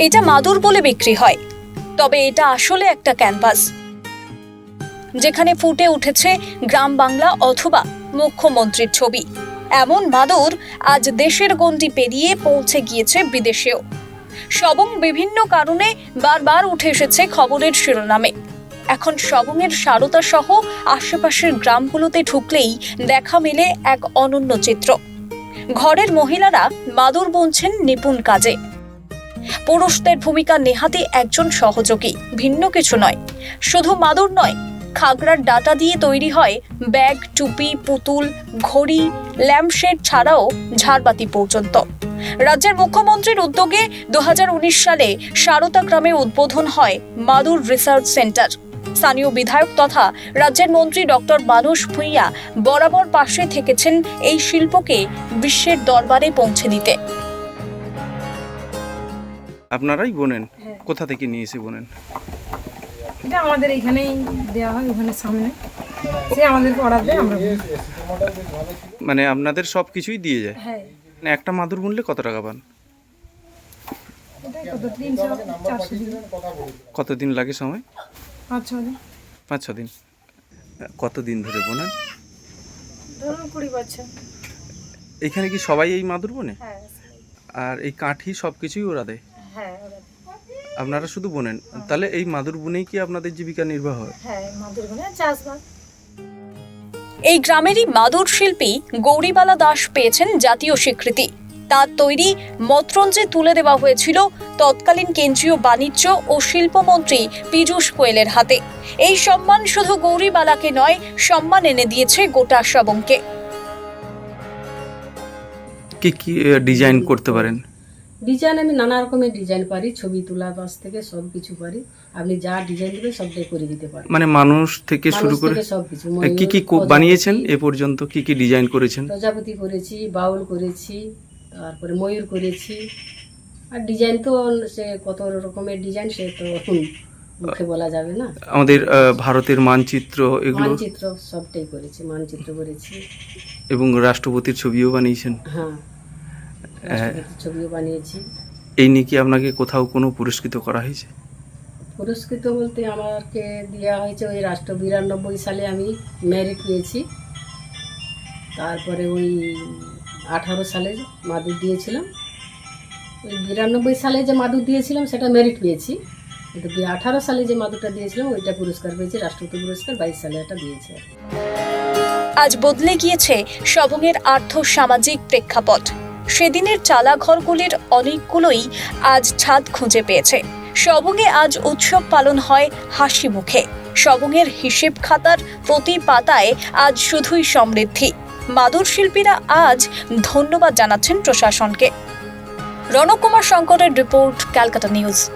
এটা মাদুর বলে বিক্রি হয়। তবে এটা আসলে একটা ক্যানভাস। যেখানে ফুটে উঠেছে গ্রাম বাংলা অথবা মুখ্যমন্ত্রীর ছবি। এমন মাদুর আজ দেশের গণ্ডি পেরিয়ে পৌঁছে গিয়েছে বিদেশেও। সবং বিভিন্ন কারণে বারবার উঠে এসেছে খবরের শিরোনামে। এখন সবংয়ের সারতা সহ আশেপাশের গ্রামগুলোতে ঢুকলেই দেখা মেলে এক অনন্য চিত্র। ঘরের মহিলারা মাদুর বুনছেন নিপুণ কাজে। পুরুষদের ভূমিকা নেহাতি একজন সহযোগী, ভিন্ন কিছু নয়। শুধু মাদুর নয়, খাগড়ার ডাটা দিয়ে তৈরি হয় ব্যাগ, টুপি, পুতুল, ঘড়ি, ল্যাম্পশেড ছাড়াও ঝাড়বাতি পর্যন্ত। রাজ্যের মুখ্যমন্ত্রীর উদ্যোগে দু হাজার উনিশ সালে সারতা গ্রামে উদ্বোধন হয় মাদুর রিসার্চ সেন্টার। স্থানীয় বিধায়ক তথা রাজ্যের মন্ত্রী ডক্টর মানুষ ভূঁইয়া বরাবর পাশে থেকেছেন এই শিল্পকে বিশ্বের দরবারে পৌঁছে দিতে। আপনারাই বোনেন? হ্যাঁ। কোথা থেকে নিয়ে এসে বোনেন? এটা আমাদের এখানেই দেওয়া হয় ওখানে সামনে। সে আমাদেরকে অর্ডার দেয় আমরা মানে আপনাদের সব কিছুই দিয়ে যায়? হ্যাঁ। মানে একটা মাদুর বুনলে কত টাকা পান? কত দিন। কতদিন লাগে সময়? পাঁচ ছ দিন। পাঁচ ছ দিন। কতদিন ধরে বোনেন? ধরুন কুড়ি বছর। এখানে কি সবাই এই মাদুর বোনে? হ্যাঁ আর এই কাঠি সব কিছুই ওরা দেয়? আপনারা শুধু বোনেন তাহলে এই মাদুর বুনেই কি আপনাদের জীবিকা নির্বাহ হয়? হ্যাঁ মাদুর বোনে চাষবাস। এই গ্রামেরই মাদুর শিল্পী গৌরীবালা দাস পেয়েছেন জাতীয় স্বীকৃতি। তার তৈরি মতরঞ্জে তুলে দেওয়া হয়েছিল তৎকালীন কেন্দ্রীয় বাণিজ্য ও শিল্পমন্ত্রী পীযূষ গোয়েলের হাতে। এই সম্মান শুধু গৌরীবালাকে নয় সম্মান এনে দিয়েছে গোটা সবংকে কি কি ডিজাইন করতে পারেন? ডিজাইন আমি নানা রকমের ডিজাইন পারি ছবি তোলা বাস থেকে সব কিছু পারি। আপনি যা ডিজাইন দেবেন সবটাই করে দিতে পারি মানে মানুষ থেকে শুরু করে সব কিছু কি কি বানিয়েছেন? এ পর্যন্ত কি কি ডিজাইন করেছেন? প্রজাপতি করেছি বাউল করেছি তারপরে ময়ূর করেছি। আর ডিজাইন তো সে কত রকমের ডিজাইন সে তো মুখে বলা যাবে না। আমাদের ভারতের মানচিত্র এগুলো? মানচিত্র সবটাই করেছি মানচিত্র করেছি। এবং রাষ্ট্রপতির ছবিও বানিয়েছেন? হ্যাঁ। ছবিও বানিয়েছি। এই নিয়ে কি আপনাকে কোথাও কোনো পুরস্কৃত করা হয়েছে? পুরস্কৃত বলতে আমাকে দেওয়া হয়েছে ওই রাষ্ট্র বিরানব্বই সালে আমি মেরিট পেয়েছি তারপরে ওই আঠারো সালে মাদুর দিয়েছিলাম। ওই বিরানব্বই সালে যে মাদুর দিয়েছিলাম সেটা মেরিট পেয়েছি কিন্তু আঠারো সালে যে মাদুরটা দিয়েছিলাম ওইটা পুরস্কার পেয়েছি রাষ্ট্রপতি পুরস্কার বাইশ সালে একটা দিয়েছে। আজ বদলে গিয়েছে সবংয়ের আর্থ সামাজিক প্রেক্ষাপট। সেদিনের চালা ঘরগুলির অনেকগুলোই আজ ছাদ খুঁজে পেয়েছে। সবঙ্গে আজ উৎসব পালন হয় হাসি মুখে। সবঙ্গের হিসেব খাতার প্রতি পাতায় আজ শুধুই সমৃদ্ধি। মাদুর শিল্পীরা আজ ধন্যবাদ জানাচ্ছেন প্রশাসনকে। রণকুমার শঙ্করের রিপোর্ট, ক্যালকাটা নিউজ।